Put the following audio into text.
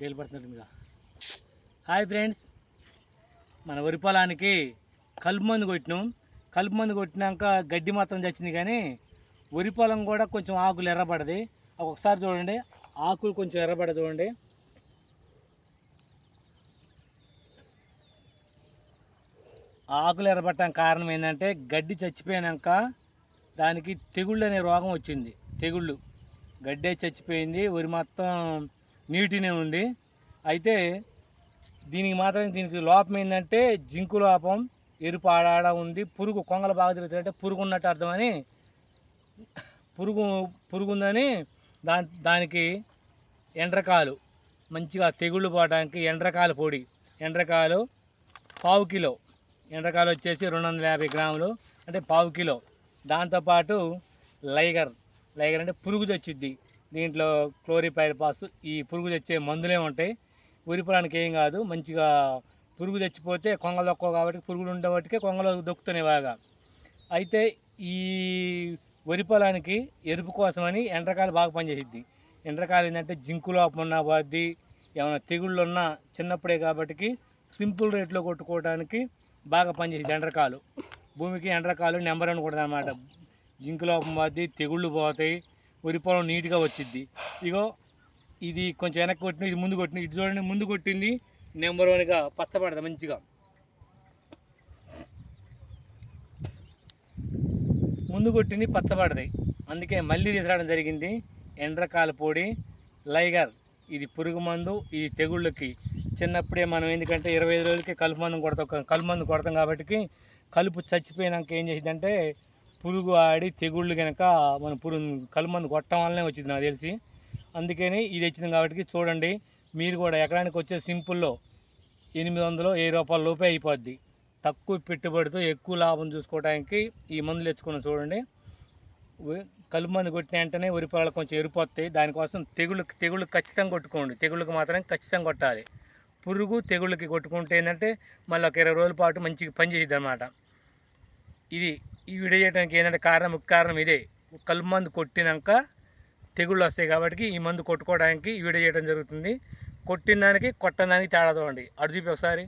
తేలి పడుతుందిగా. Hi friends. మన వరి పొలానికి కలుపు మందు కొట్టినాం. కలుపు మందు కొట్టినాక గడ్డి మాత్రం చచ్చింది కానీ వరి పొలం కూడా కొంచెం ఆకులు ఎర్రబడది ఒకసారి చూడండి. ఆకులు కొంచెం ఎర్రబడ చూడండి. ఆకులు ఎర్రబట్టడానికి కారణం ఏంటంటే గడ్డి చచ్చిపోయాక దానికి తెగుళ్ళు అనే రోగం వచ్చింది. తెగుళ్ళు. గడ్డే చచ్చిపోయింది. వరి మొత్తం నీటినే ఉంది. అయితే దీనికి మాత్రం దీనికి లోపం ఏంటంటే జింకు లోపం ఎరుపు ఆడాడ ఉంది. పురుగు కొంగలు బాగా తిరుగుతుందంటే పురుగు ఉన్నట్టు అర్థమని పురుగు పురుగు ఉందని దా దానికి ఎండ్రకాలు మంచిగా తెగుళ్ళు పోవడానికి ఎండ్రకాల పొడి. ఎండ్రకాలు పావు కిలో. ఎండ్రకాలు వచ్చేసి రెండు వందల యాభై గ్రాములు. అంటే పావు కిలో. దాంతోపాటు లైగర్. లేకంటే అంటే పురుగు తెచ్చిద్ది. దీంట్లో క్లోరిపైడ్ పాస్ ఈ పురుగు తెచ్చే మందులే ఉంటాయి. వరి పొలానికి ఏం కాదు మంచిగా పురుగు తెచ్చిపోతే కొంగలు దొక్కవు కాబట్టి పురుగులు ఉండబట్టికే కొంగలు దొక్కుతున్నాయి బాగా. అయితే ఈ వరి పొలానికి ఎరుపు కోసమని ఎండ్రకాయలు బాగా పనిచేసిద్ది. ఎండ్రకాయలు ఏంటంటే జింకు లోపం ఉన్నా పోద్ది ఏమైనా తెగుళ్ళు ఉన్నా చిన్నప్పుడే కాబట్టి సింపుల్ రేట్లో కొట్టుకోవడానికి బాగా పనిచేసింది ఎండ్రకాలు భూమికి ఎండ్రకాలు నెంబర్ వన్ కూడా జింకు లోపం పోద్ది తెగుళ్ళు పోతాయి వరి పొలం నీట్గా వచ్చిద్ది. ఇగో ఇది కొంచెం వెనక్కి కొట్టిన ఇది ముందు కొట్టిన ఇది చూడండి ముందు కొట్టింది నెంబర్ వన్గా పచ్చబడదు మంచిగా. ముందు కొట్టింది పచ్చబడతాయి అందుకే మళ్ళీ తీసుకురావడం జరిగింది. ఎండ్రకాల పొడి లైగర్ ఇది పురుగు మందు ఇది తెగుళ్ళకి. చిన్నప్పుడే మనం ఎందుకంటే ఇరవై ఐదు రోజులకి కలుపు మందు కొడతాం కలుపు మందు కొడతాం కాబట్టి కలుపు చచ్చిపోయినాక ఏం చేసిందంటే పురుగు ఆడి తెగుళ్ళు కనుక మన పురుగు కలుమందు కొట్టడం వల్లనే వచ్చింది నాకు తెలిసి. అందుకని ఇది వచ్చింది కాబట్టి చూడండి మీరు కూడా ఎకరానికి వచ్చే సింపుల్లో ఎనిమిది వందలు వెయ్యి రూపాయల లోపే అయిపోద్ది. తక్కువ పెట్టుబడితో ఎక్కువ లాభం చూసుకోవడానికి ఈ మందులు తెచ్చుకున్న చూడండి. ఉ- కొట్టిన వెంటనే వరి పొలాలు కొంచెం ఎరిపోతాయి దానికోసం తెగుళ్ళు తెగుళ్ళు ఖచ్చితంగా కొట్టుకోండి. తెగుళ్ళకి మాత్రం ఖచ్చితంగా కొట్టాలి. పురుగు తెగుళ్ళకి కొట్టుకుంటే ఏంటంటే మళ్ళీ ఒక ఇరవై రోజుల పాటు మంచిగా పనిచేయద్ది అనమాట ఇది ఈ వీడియో చేయడానికి ఏంటంటే కారణం ముఖ్య కారణం ఇదే. కలుపు మందు కొట్టినాక తెగుళ్ళు వస్తాయి కాబట్టి ఈ మందు కొట్టుకోవడానికి ఈ వీడియో చేయడం జరుగుతుంది. కొట్టిన దానికి కొట్టడానికి తేడా చూడండి. అటు చూపి ఒకసారి.